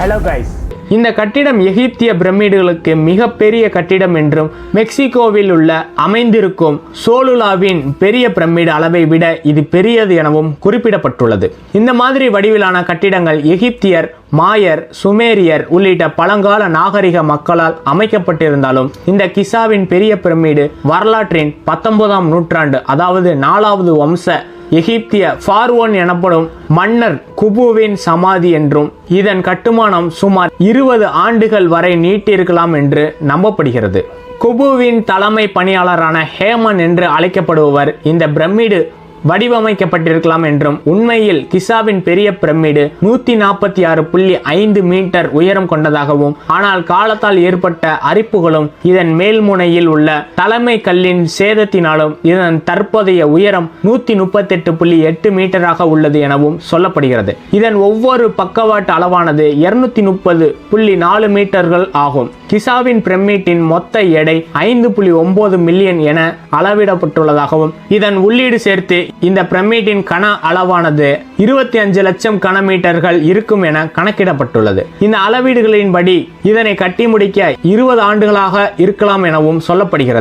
Hello guys இந்த கட்டிடம் எகிப்திய பிரமிடுகளுக்கு மிகப்பெரிய கட்டிடம் என்றும் மெக்சிகோவில் உள்ள அமைந்திருக்கும் சோலுலாவின் பெரிய பிரமிடு அளவை விட இது பெரியது எனவும் குறிப்பிடப்பட்டுள்ளது. இந்த மாதிரி வடிவிலான கட்டிடங்கள் எகிப்தியர் மாயர் சுமேரியர் உள்ளிட்ட பழங்கால நாகரிக மக்களால் அமைக்கப்பட்டிருந்தாலும் இந்த கிசாவின் பெரிய பிரமிடு வரலாற்றின் பத்தொன்பதாம் நூற்றாண்டு அதாவது நாலாவது வம்ச எகிப்திய ஃபார்வோன் எனப்படும் மன்னர் குபுவின் சமாதி என்றும் இதன் கட்டுமானம் சுமார் இருபது ஆண்டுகள் வரை நீட்டிருக்கலாம் என்று நம்பப்படுகிறது. குபுவின் தலைமை பணியாளரான ஹேமன் என்று அழைக்கப்படுபவர் இந்த பிரமிடு வடிவமைக்கப்பட்டிருக்கலாம் என்றும் உண்மையில் கிசாவின் பெரிய பிரமிடு நூத்தி நாற்பத்தி ஆறு புள்ளி ஐந்து மீட்டர் உயரம் கொண்டதாகவும் ஆனால் காலத்தால் ஏற்பட்ட அரிப்புகளும் இதன் மேல்முனையில் உள்ள தலைமை கல்லின் சேதத்தினாலும் இதன் தற்போதைய உயரம் நூத்தி முப்பத்தெட்டு புள்ளி எட்டு மீட்டராக உள்ளது எனவும் சொல்லப்படுகிறது. இதன் ஒவ்வொரு பக்கவாட்டு அளவானது இருநூத்தி முப்பது புள்ளி நாலு மீட்டர்கள் ஆகும். கிசாவின் பிரமிட்டின் மொத்த எடை ஐந்து புள்ளி ஒன்பது மில்லியன் என அளவிடப்பட்டுள்ளதாகவும் இதன் உள்ளீடு சேர்த்து இந்த பிரமிட்டின் கன அளவானது இருபத்தி அஞ்சு லட்சம் கனமீட்டர்கள் இருக்கும் என கணக்கிடப்பட்டுள்ளது. இந்த அளவீடுகளின்படி இதனை கட்டி முடிக்க இருபது ஆண்டுகளாக இருக்கலாம் எனவும் சொல்லப்படுகிறது.